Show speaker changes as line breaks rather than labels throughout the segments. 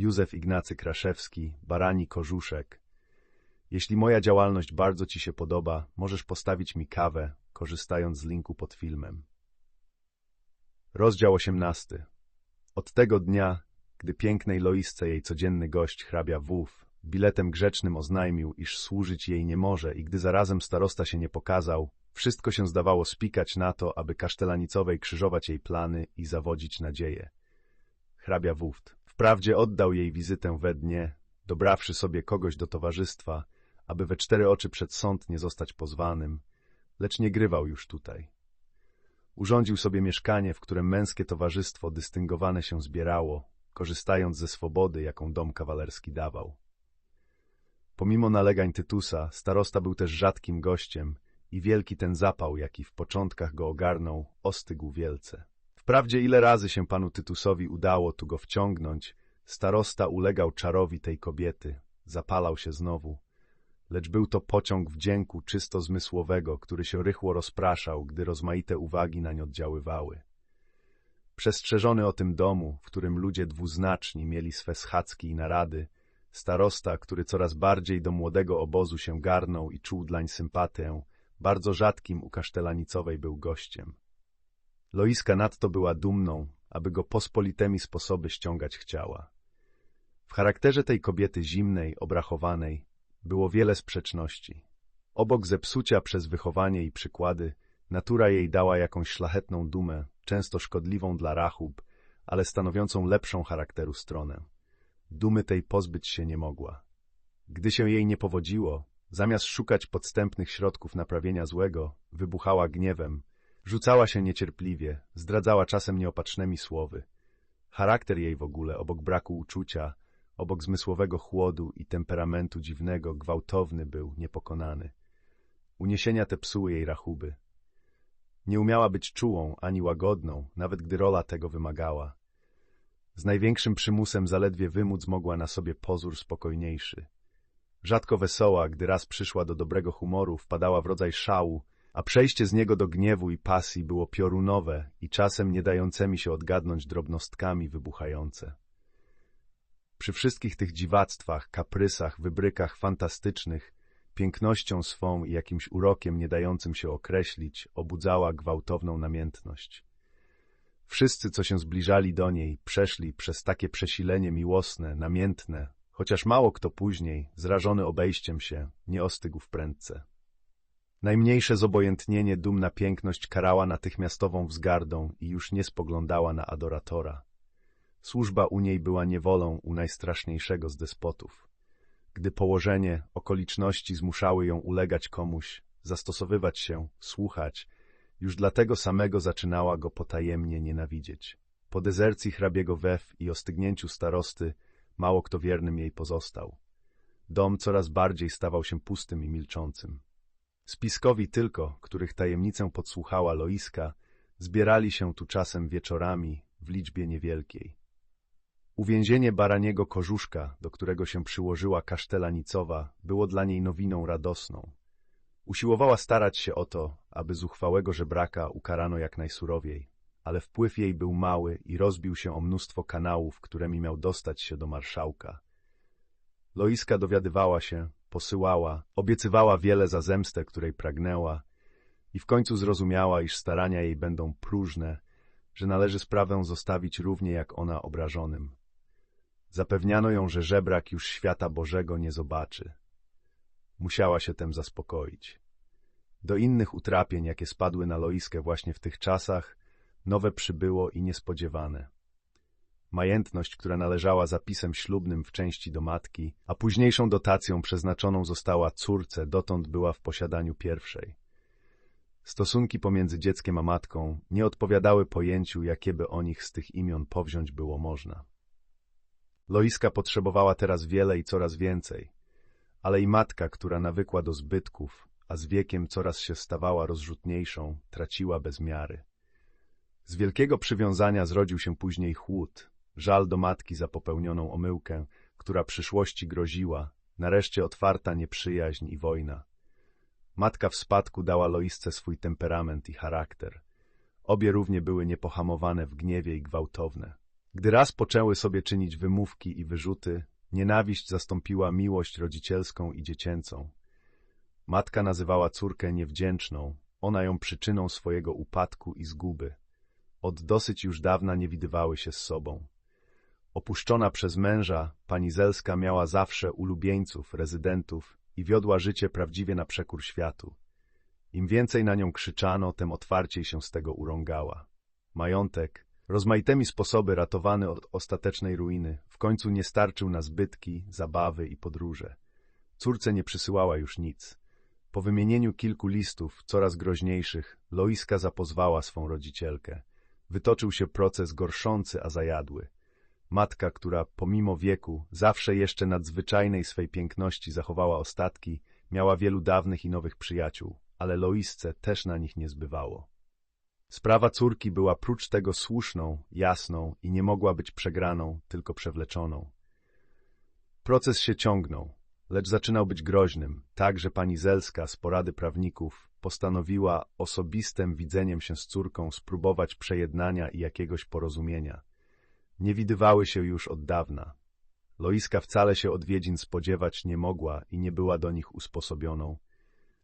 Józef Ignacy Kraszewski, Barani Korzuszek. Jeśli moja działalność bardzo Ci się podoba, możesz postawić mi kawę, korzystając z linku pod filmem. Rozdział 18. Od tego dnia, gdy pięknej Loisce jej codzienny gość hrabia Wów biletem grzecznym oznajmił, iż służyć jej nie może i gdy zarazem starosta się nie pokazał, wszystko się zdawało spikać na to, aby kasztelanicowej krzyżować jej plany i zawodzić nadzieję. Hrabia Wóft wprawdzie oddał jej wizytę we dnie, dobrawszy sobie kogoś do towarzystwa, aby we cztery oczy przed sąd nie zostać pozwanym, lecz nie grywał już tutaj. Urządził sobie mieszkanie, w którym męskie towarzystwo dystyngowane się zbierało, korzystając ze swobody, jaką dom kawalerski dawał. Pomimo nalegań Tytusa, starosta był też rzadkim gościem i wielki ten zapał, jaki w początkach go ogarnął, ostygł wielce. Wprawdzie ile razy się panu Tytusowi udało tu go wciągnąć, starosta ulegał czarowi tej kobiety, zapalał się znowu. Lecz był to pociąg wdzięku czysto zmysłowego, który się rychło rozpraszał, gdy rozmaite uwagi nań oddziaływały. Przestrzeżony o tym domu, w którym ludzie dwuznaczni mieli swe schadzki i narady, Starosta, który coraz bardziej do młodego obozu się garnął i czuł dlań sympatię, bardzo rzadkim u kasztelanicowej był gościem. Loiska nadto była dumną, aby go pospolitemi sposoby ściągać chciała. W charakterze tej kobiety zimnej, obrachowanej, było wiele sprzeczności. Obok zepsucia przez wychowanie i przykłady, natura jej dała jakąś szlachetną dumę, często szkodliwą dla rachub, ale stanowiącą lepszą charakteru stronę. Dumy tej pozbyć się nie mogła. Gdy się jej nie powodziło, zamiast szukać podstępnych środków naprawienia złego, wybuchała gniewem, rzucała się niecierpliwie, zdradzała czasem nieopatrznymi słowy. Charakter jej w ogóle, obok braku uczucia, obok zmysłowego chłodu i temperamentu dziwnego, gwałtowny był, niepokonany. Uniesienia te psuły jej rachuby. Nie umiała być czułą ani łagodną, nawet gdy rola tego wymagała. Z największym przymusem zaledwie wymóc mogła na sobie pozór spokojniejszy. Rzadko wesoła, gdy raz przyszła do dobrego humoru, wpadała w rodzaj szału, a przejście z niego do gniewu i pasji było piorunowe i czasem nie dającymi się odgadnąć drobnostkami wybuchające. Przy wszystkich tych dziwactwach, kaprysach, wybrykach fantastycznych, pięknością swą i jakimś urokiem nie dającym się określić, obudzała gwałtowną namiętność. Wszyscy, co się zbliżali do niej, przeszli przez takie przesilenie miłosne, namiętne, chociaż mało kto później, zrażony obejściem się, nie ostygł w prędce. Najmniejsze zobojętnienie dumna piękność karała natychmiastową wzgardą i już nie spoglądała na adoratora. Służba u niej była niewolą u najstraszniejszego z despotów. Gdy położenie, okoliczności zmuszały ją ulegać komuś, zastosowywać się, słuchać, już dlatego samego zaczynała go potajemnie nienawidzieć. Po dezercji hrabiego Wef i ostygnięciu starosty mało kto wiernym jej pozostał. Dom coraz bardziej stawał się pustym i milczącym. Spiskowi tylko, których tajemnicę podsłuchała Loiska, zbierali się tu czasem wieczorami w liczbie niewielkiej. Uwięzienie baraniego kożuszka, do którego się przyłożyła kasztela Nicowa, było dla niej nowiną radosną. Usiłowała starać się o to, aby zuchwałego żebraka ukarano jak najsurowiej, ale wpływ jej był mały i rozbił się o mnóstwo kanałów, którymi miał dostać się do marszałka. Loiska dowiadywała się, posyłała, obiecywała wiele za zemstę, której pragnęła i w końcu zrozumiała, iż starania jej będą próżne, że należy sprawę zostawić równie jak ona obrażonym. Zapewniano ją, że żebrak już świata Bożego nie zobaczy. Musiała się tem zaspokoić. Do innych utrapień, jakie spadły na Loiskę właśnie w tych czasach, nowe przybyło i niespodziewane. Majętność, która należała zapisem ślubnym w części do matki, a późniejszą dotacją przeznaczoną została córce, dotąd była w posiadaniu pierwszej. Stosunki pomiędzy dzieckiem a matką nie odpowiadały pojęciu, jakie by o nich z tych imion powziąć było można. Loiska potrzebowała teraz wiele i coraz więcej, ale i matka, która nawykła do zbytków, a z wiekiem coraz się stawała rozrzutniejszą, traciła bez miary. Z wielkiego przywiązania zrodził się później chłód, żal do matki za popełnioną omyłkę, która przyszłości groziła, nareszcie otwarta nieprzyjaźń i wojna. Matka w spadku dała Loisce swój temperament i charakter. Obie równie były niepohamowane w gniewie i gwałtowne. Gdy raz poczęły sobie czynić wymówki i wyrzuty, nienawiść zastąpiła miłość rodzicielską i dziecięcą. Matka nazywała córkę niewdzięczną, ona ją przyczyną swojego upadku i zguby. Od dosyć już dawna nie widywały się z sobą. Opuszczona przez męża, pani Zelska miała zawsze ulubieńców, rezydentów i wiodła życie prawdziwie na przekór światu. Im więcej na nią krzyczano, tem otwarciej się z tego urągała. Majątek, rozmaitymi sposoby ratowany od ostatecznej ruiny, w końcu nie starczył na zbytki, zabawy i podróże. Córce nie przysyłała już nic. Po wymienieniu kilku listów, coraz groźniejszych, Loiska zapozwała swą rodzicielkę. Wytoczył się proces gorszący, a zajadły. Matka, która pomimo wieku, zawsze jeszcze nadzwyczajnej swej piękności zachowała ostatki, miała wielu dawnych i nowych przyjaciół, ale Loisce też na nich nie zbywało. Sprawa córki była prócz tego słuszną, jasną i nie mogła być przegraną, tylko przewleczoną. Proces się ciągnął, lecz zaczynał być groźnym, tak że pani Zelska z porady prawników postanowiła osobistym widzeniem się z córką spróbować przejednania i jakiegoś porozumienia. Nie widywały się już od dawna. Loiska wcale się odwiedzin spodziewać nie mogła i nie była do nich usposobioną.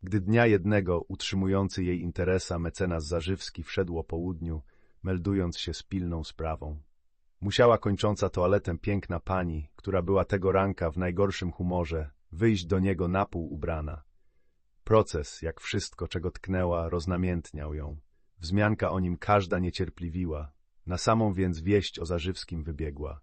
Gdy dnia jednego utrzymujący jej interesa mecenas Zażywski wszedł o południu, meldując się z pilną sprawą. Musiała kończąca toaletę piękna pani, która była tego ranka w najgorszym humorze, wyjść do niego napół ubrana. Proces, jak wszystko, czego tknęła, roznamiętniał ją. Wzmianka o nim każda niecierpliwiła, na samą więc wieść o Zażywskim wybiegła.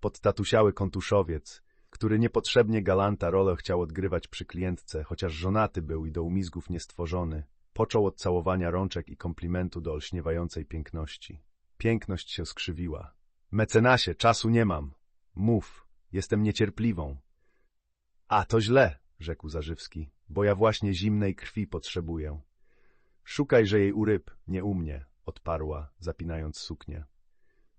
Podtatusiały kontuszowiec, który niepotrzebnie galanta rolę chciał odgrywać przy klientce, chociaż żonaty był i do umizgów niestworzony, począł od całowania rączek i komplimentu do olśniewającej piękności. Piękność się skrzywiła. Mecenasie, czasu nie mam. Mów, jestem niecierpliwą. A, to źle, rzekł Zażywski, bo ja właśnie zimnej krwi potrzebuję. Szukajże jej u ryb, nie u mnie, odparła, zapinając suknię.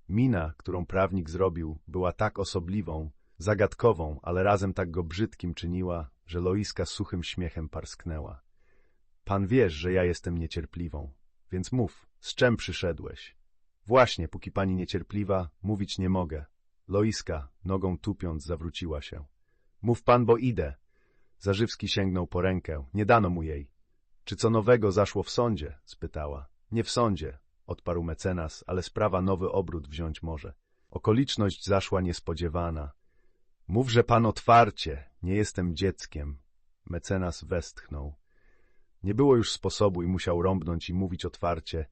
Mina, którą prawnik zrobił, była tak osobliwą, zagadkową, ale razem tak go brzydkim czyniła, że Loiska suchym śmiechem parsknęła. Pan wiesz, że ja jestem niecierpliwą, więc mów, z czym przyszedłeś? Właśnie, póki pani niecierpliwa, mówić nie mogę. Loiska, nogą tupiąc, zawróciła się. Mów pan, bo idę. Zażywski sięgnął po rękę. Nie dano mu jej. Czy co nowego zaszło w sądzie? spytała. Nie w sądzie, odparł mecenas, ale sprawa nowy obrót wziąć może. Okoliczność zaszła niespodziewana. Mówże pan otwarcie, nie jestem dzieckiem. Mecenas westchnął. Nie było już sposobu i musiał rąbnąć i mówić otwarcie.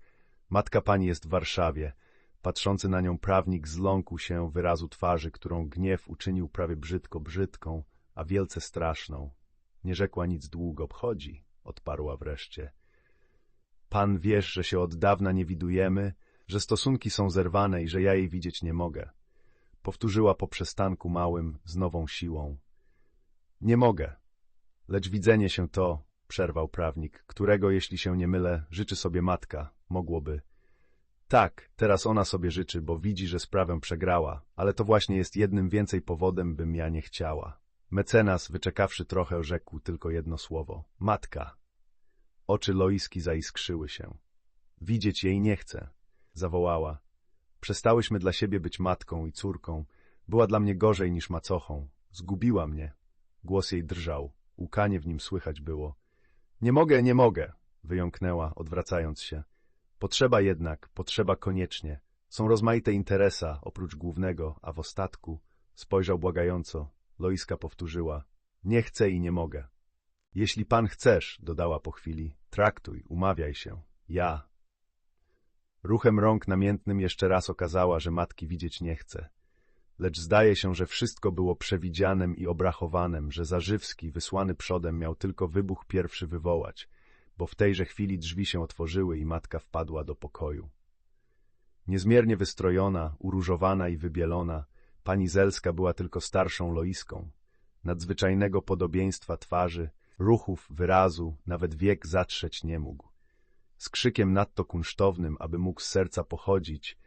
Matka pani jest w Warszawie. Patrzący na nią prawnik zląkł się wyrazu twarzy, którą gniew uczynił prawie brzydko brzydką, a wielce straszną. Nie rzekła nic długo, obchodzi, odparła wreszcie. Pan wiesz, że się od dawna nie widujemy, że stosunki są zerwane i że ja jej widzieć nie mogę. Powtórzyła po przestanku małym, z nową siłą. Nie mogę. Lecz widzenie się to, przerwał prawnik, którego, jeśli się nie mylę, życzy sobie matka, mogłoby. Tak, teraz ona sobie życzy, bo widzi, że sprawę przegrała, ale to właśnie jest jednym więcej powodem, bym ja nie chciała. Mecenas, wyczekawszy trochę, rzekł tylko jedno słowo. Matka. Oczy Loiski zaiskrzyły się. Widzieć jej nie chcę, zawołała. Przestałyśmy dla siebie być matką i córką. Była dla mnie gorzej niż macochą. Zgubiła mnie. Głos jej drżał. Łkanie w nim słychać było. Nie mogę, nie mogę, wyjąknęła, odwracając się. Potrzeba jednak, potrzeba koniecznie. Są rozmaite interesa, oprócz głównego, a w ostatku spojrzał błagająco. Loiska powtórzyła. Nie chcę i nie mogę. Jeśli pan chcesz, dodała po chwili, traktuj, umawiaj się. Ja. Ruchem rąk namiętnym jeszcze raz okazała, że matki widzieć nie chce. Lecz zdaje się, że wszystko było przewidzianem i obrachowanem, że Zażywski, wysłany przodem, miał tylko wybuch pierwszy wywołać, bo w tejże chwili drzwi się otworzyły i matka wpadła do pokoju. Niezmiernie wystrojona, uróżowana i wybielona, pani Zelska była tylko starszą Loiską. Nadzwyczajnego podobieństwa twarzy, ruchów, wyrazu, nawet wiek zatrzeć nie mógł. Z krzykiem nadto kunsztownym, aby mógł z serca pochodzić,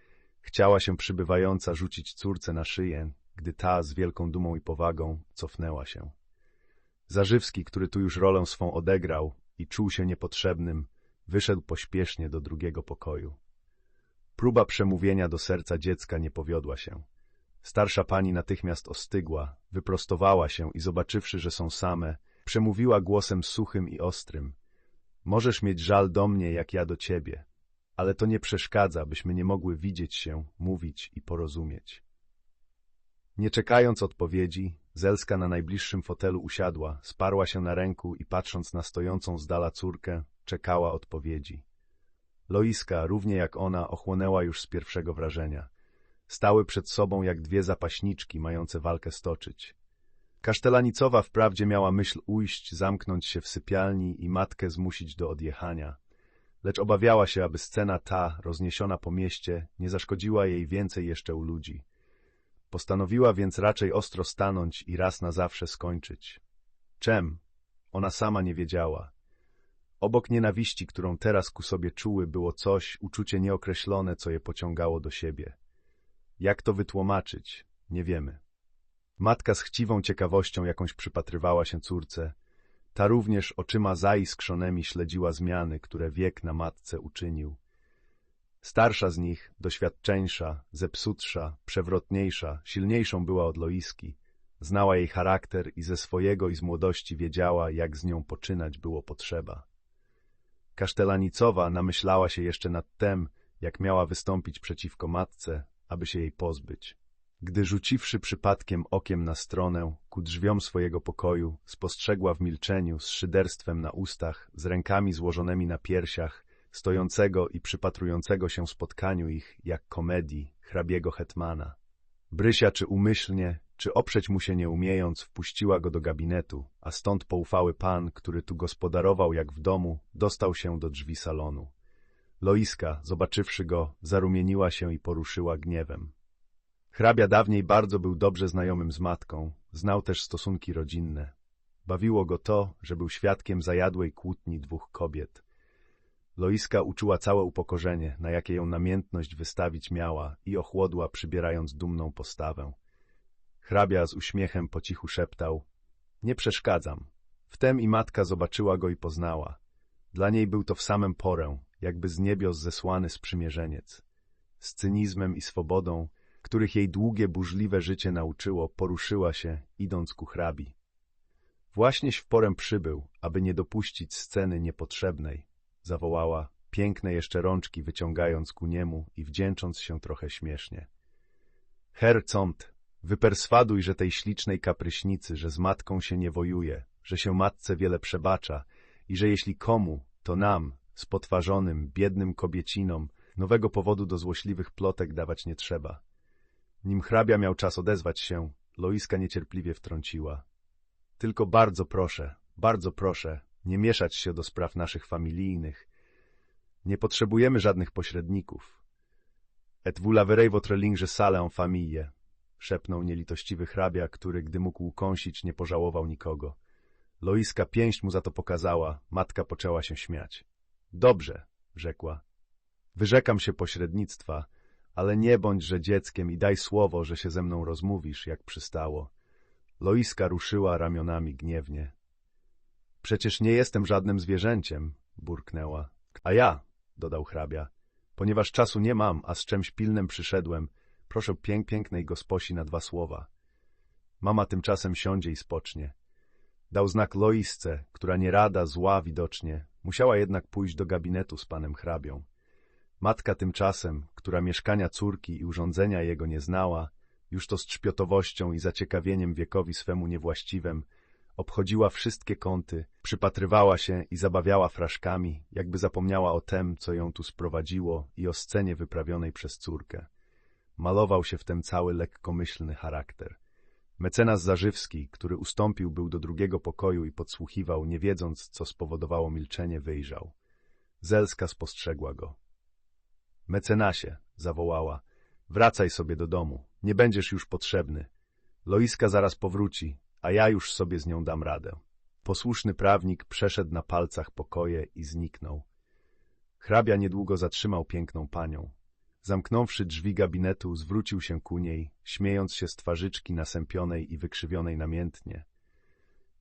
chciała się przybywająca rzucić córce na szyję, gdy ta z wielką dumą i powagą cofnęła się. Zażywski, który tu już rolę swą odegrał i czuł się niepotrzebnym, wyszedł pośpiesznie do drugiego pokoju. Próba przemówienia do serca dziecka nie powiodła się. Starsza pani natychmiast ostygła, wyprostowała się i zobaczywszy, że są same, przemówiła głosem suchym i ostrym. Możesz mieć żal do mnie, jak ja do ciebie, ale to nie przeszkadza, byśmy nie mogły widzieć się, mówić i porozumieć. Nie czekając odpowiedzi, Zelska na najbliższym fotelu usiadła, sparła się na ręku i patrząc na stojącą z dala córkę, czekała odpowiedzi. Loiska, równie jak ona, ochłonęła już z pierwszego wrażenia. Stały przed sobą jak dwie zapaśniczki, mające walkę stoczyć. Kasztelanicowa wprawdzie miała myśl ujść, zamknąć się w sypialni i matkę zmusić do odjechania, lecz obawiała się, aby scena ta, rozniesiona po mieście, nie zaszkodziła jej więcej jeszcze u ludzi. Postanowiła więc raczej ostro stanąć i raz na zawsze skończyć. Czem? Ona sama nie wiedziała. Obok nienawiści, którą teraz ku sobie czuły, było coś, uczucie nieokreślone, co je pociągało do siebie. Jak to wytłumaczyć? Nie wiemy. Matka z chciwą ciekawością jakąś przypatrywała się córce. Ta również oczyma zaiskrzonymi śledziła zmiany, które wiek na matce uczynił. Starsza z nich, doświadczeńsza, zepsutsza, przewrotniejsza, silniejszą była od Loiski. Znała jej charakter i ze swojego i z młodości wiedziała, jak z nią poczynać było potrzeba. Kasztelanicowa namyślała się jeszcze nad tem, jak miała wystąpić przeciwko matce, aby się jej pozbyć. Gdy rzuciwszy przypadkiem okiem na stronę, ku drzwiom swojego pokoju, spostrzegła w milczeniu, z szyderstwem na ustach, z rękami złożonymi na piersiach, stojącego i przypatrującego się spotkaniu ich, jak komedii, hrabiego hetmana. Brysia czy umyślnie, czy oprzeć mu się nie umiejąc, wpuściła go do gabinetu, a stąd poufały pan, który tu gospodarował jak w domu, dostał się do drzwi salonu. Loiska, zobaczywszy go, zarumieniła się i poruszyła gniewem. Hrabia dawniej bardzo był dobrze znajomym z matką, znał też stosunki rodzinne. Bawiło go to, że był świadkiem zajadłej kłótni dwóch kobiet. Loiska uczuła całe upokorzenie, na jakie ją namiętność wystawić miała i ochłodła, przybierając dumną postawę. Hrabia z uśmiechem po cichu szeptał — Nie przeszkadzam. Wtem i matka zobaczyła go i poznała. Dla niej był to w samym porę, jakby z niebios zesłany sprzymierzeniec. Z cynizmem i swobodą, których jej długie, burzliwe życie nauczyło, poruszyła się, idąc ku hrabi. Właśnieś w porę przybył, aby nie dopuścić sceny niepotrzebnej, zawołała, piękne jeszcze rączki wyciągając ku niemu i wdzięcząc się trochę śmiesznie. Herr Cont, wyperswaduj, że tej ślicznej kapryśnicy, że z matką się nie wojuje, że się matce wiele przebacza i że jeśli komu, to nam, spotwarzonym, biednym kobiecinom, nowego powodu do złośliwych plotek dawać nie trzeba. Nim hrabia miał czas odezwać się, Loiska niecierpliwie wtrąciła. Tylko bardzo proszę, bardzo proszę, nie mieszać się do spraw naszych familijnych. Nie potrzebujemy żadnych pośredników. Et vous laverez votre linge sale en famille, szepnął nielitościwy hrabia, który, gdy mógł kąsić, nie pożałował nikogo. Loiska pięść mu za to pokazała, matka poczęła się śmiać. Dobrze, rzekła. Wyrzekam się pośrednictwa, ale nie bądźże dzieckiem i daj słowo, że się ze mną rozmówisz, jak przystało. Loiska ruszyła ramionami gniewnie. Przecież nie jestem żadnym zwierzęciem, burknęła. A ja, dodał hrabia, ponieważ czasu nie mam, a z czymś pilnym przyszedłem, proszę pięk pięknej gosposi na dwa słowa. Mama tymczasem siądzie i spocznie. Dał znak Loisce, która nie rada, zła widocznie, musiała jednak pójść do gabinetu z panem hrabią. Matka tymczasem, która mieszkania córki i urządzenia jego nie znała, już to z trzpiotowością i zaciekawieniem wiekowi swemu niewłaściwym, obchodziła wszystkie kąty, przypatrywała się i zabawiała fraszkami, jakby zapomniała o tem, co ją tu sprowadziło i o scenie wyprawionej przez córkę. Malował się w tem cały lekkomyślny charakter. Mecenas Zażywski, który ustąpił był do drugiego pokoju i podsłuchiwał, nie wiedząc, co spowodowało milczenie, wyjrzał. Zelska spostrzegła go. Mecenasie, zawołała, wracaj sobie do domu, nie będziesz już potrzebny. Loiska zaraz powróci, a ja już sobie z nią dam radę. Posłuszny prawnik przeszedł na palcach pokoje i zniknął. Hrabia niedługo zatrzymał piękną panią. Zamknąwszy drzwi gabinetu, zwrócił się ku niej, śmiejąc się z twarzyczki nasępionej i wykrzywionej namiętnie.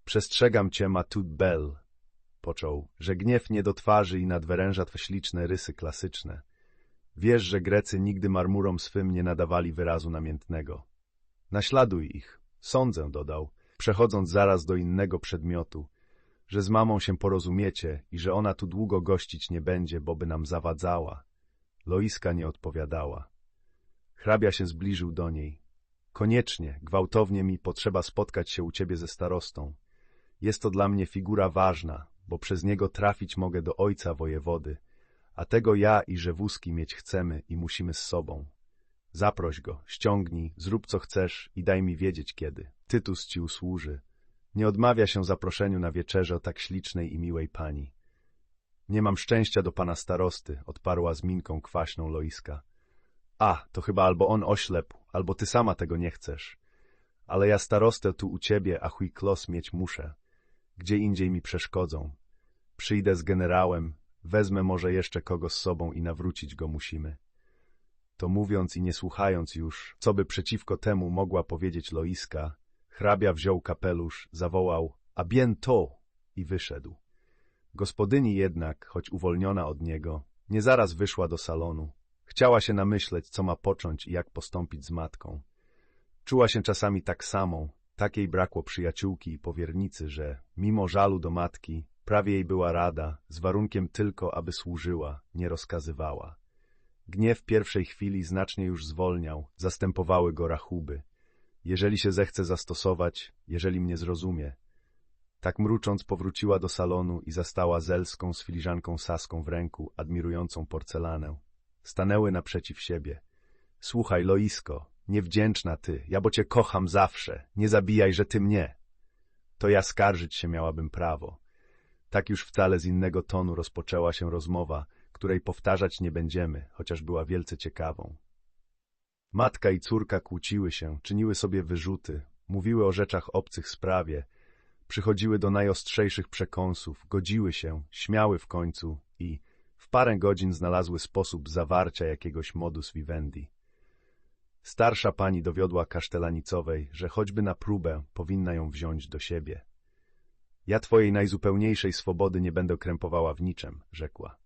Przestrzegam cię, Matut Bell, począł, że gniew nie do twarzy i nadwyręża twe śliczne rysy klasyczne. Wiesz, że Grecy nigdy marmurom swym nie nadawali wyrazu namiętnego. Naśladuj ich. Sądzę, dodał, przechodząc zaraz do innego przedmiotu, że z mamą się porozumiecie i że ona tu długo gościć nie będzie, bo by nam zawadzała. Loiska nie odpowiadała. Hrabia się zbliżył do niej. Koniecznie, gwałtownie mi potrzeba spotkać się u ciebie ze starostą. Jest to dla mnie figura ważna, bo przez niego trafić mogę do ojca wojewody, a tego ja i Rzewuski mieć chcemy i musimy z sobą. Zaproś go, ściągnij, zrób co chcesz i daj mi wiedzieć kiedy. Tytus ci usłuży. Nie odmawia się zaproszeniu na wieczerze o tak ślicznej i miłej pani. Nie mam szczęścia do pana starosty, odparła z minką kwaśną Loiska. A, to chyba albo on oślepł, albo ty sama tego nie chcesz. Ale ja starostę tu u ciebie, a chuj klos mieć muszę. Gdzie indziej mi przeszkodzą. Przyjdę z generałem, wezmę może jeszcze kogo z sobą i nawrócić go musimy. To mówiąc i nie słuchając już, co by przeciwko temu mogła powiedzieć Loiska, hrabia wziął kapelusz, zawołał a bien to i wyszedł. Gospodyni jednak, choć uwolniona od niego, nie zaraz wyszła do salonu. Chciała się namyśleć, co ma począć i jak postąpić z matką. Czuła się czasami tak samą, takiej brakło przyjaciółki i powiernicy, że, mimo żalu do matki, prawie jej była rada, z warunkiem tylko, aby służyła, nie rozkazywała. Gniew pierwszej chwili znacznie już zwolniał, zastępowały go rachuby. Jeżeli się zechce zastosować, jeżeli mnie zrozumie. Tak mrucząc powróciła do salonu i zastała Zelską z filiżanką Saską w ręku, admirującą porcelanę. Stanęły naprzeciw siebie. Słuchaj, Loisko, niewdzięczna ty, ja bo cię kocham zawsze, nie zabijaj, że ty mnie. To ja skarżyć się miałabym prawo. Tak już wcale z innego tonu rozpoczęła się rozmowa, której powtarzać nie będziemy, chociaż była wielce ciekawą. Matka i córka kłóciły się, czyniły sobie wyrzuty, mówiły o rzeczach obcych sprawie, przychodziły do najostrzejszych przekąsów, godziły się, śmiały w końcu i w parę godzin znalazły sposób zawarcia jakiegoś modus vivendi. Starsza pani dowiodła kasztelanicowej, że choćby na próbę powinna ją wziąć do siebie. Ja twojej najzupełniejszej swobody nie będę krępowała w niczem, rzekła.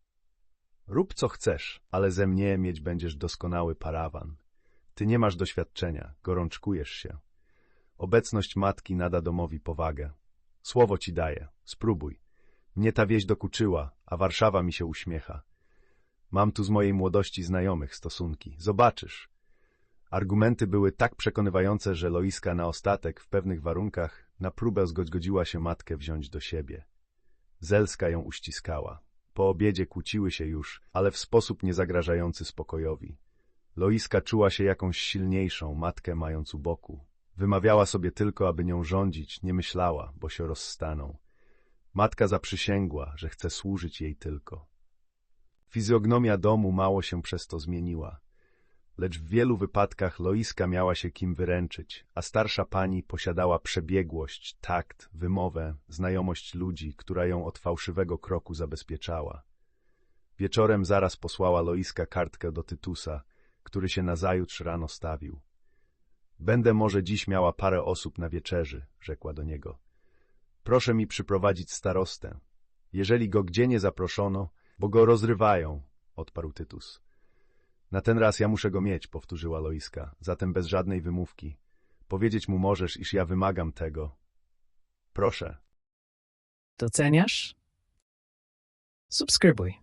Rób co chcesz, ale ze mnie mieć będziesz doskonały parawan. Ty nie masz doświadczenia, gorączkujesz się. Obecność matki nada domowi powagę. Słowo ci daję, spróbuj. Mnie ta wieś dokuczyła, a Warszawa mi się uśmiecha. Mam tu z mojej młodości znajomych stosunki. Zobaczysz. Argumenty były tak przekonywające, że Loiska na ostatek, w pewnych warunkach, na próbę zgodziła się matkę wziąć do siebie. Zelska ją uściskała. Po obiedzie kłóciły się już, ale w sposób niezagrażający spokojowi. Loiska czuła się jakąś silniejszą, matkę mając u boku. Wymawiała sobie tylko, aby nią rządzić, nie myślała, bo się rozstaną. Matka zaprzysięgła, że chce służyć jej tylko. Fizjognomia domu mało się przez to zmieniła. Lecz w wielu wypadkach Loiska miała się kim wyręczyć, a starsza pani posiadała przebiegłość, takt, wymowę, znajomość ludzi, która ją od fałszywego kroku zabezpieczała. Wieczorem zaraz posłała Loiska kartkę do Tytusa, który się nazajutrz rano stawił. Będę może dziś miała parę osób na wieczerzy, rzekła do niego. Proszę mi przyprowadzić starostę. Jeżeli go gdzie nie zaproszono, bo go rozrywają, odparł Tytus. Na ten raz ja muszę go mieć, powtórzyła Loiska, zatem bez żadnej wymówki. Powiedzieć mu możesz, iż ja wymagam tego. Proszę.
Doceniasz? Subskrybuj.